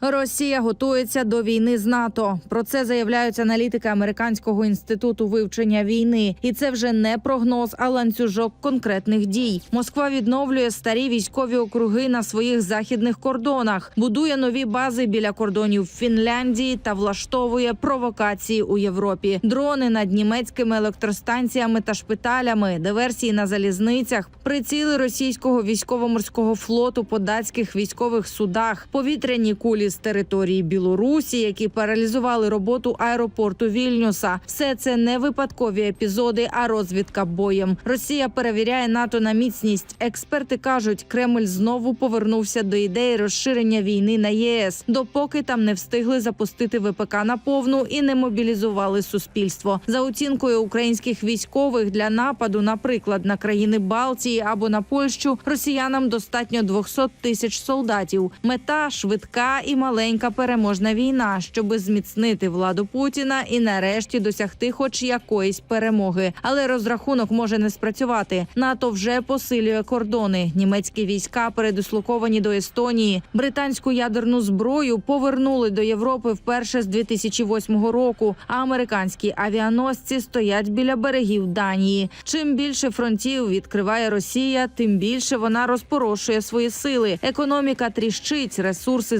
Росія готується до війни з НАТО. Про це заявляють аналітики американського інституту вивчення війни, і це вже не прогноз, а ланцюжок конкретних дій. Москва відновлює старі військові округи на своїх західних кордонах, будує нові бази біля кордонів Фінляндії та влаштовує провокації у Європі. Дрони над німецькими електростанціями та шпиталями, диверсії на залізницях, приціли російського військово-морського флоту по датських військових судах, повітряні кулі з території Білорусі, які паралізували роботу аеропорту Вільнюса. Все це не випадкові епізоди, а розвідка боєм. Росія перевіряє НАТО на міцність. Експерти кажуть, Кремль знову повернувся до ідеї розширення війни на ЄС, допоки там не встигли запустити ВПК на повну і не мобілізували суспільство. За оцінкою українських військових для нападу, наприклад, на країни Балтії або на Польщу, росіянам достатньо 200 тисяч солдатів. Мета швидка і маленька переможна війна, щоби зміцнити владу Путіна і нарешті досягти хоч якоїсь перемоги. Але розрахунок може не спрацювати. НАТО вже посилює кордони. Німецькі війська передислоковані до Естонії. Британську ядерну зброю повернули до Європи вперше з 2008 року. А американські авіаносці стоять біля берегів Данії. Чим більше фронтів відкриває Росія, тим більше вона розпорошує свої сили. Економіка тріщить, ресурси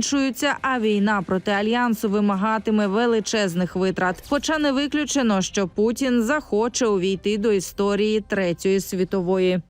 закінчуються. А війна проти альянсу вимагатиме величезних витрат. Хоча не виключено, що Путін захоче увійти до історії третьої світової.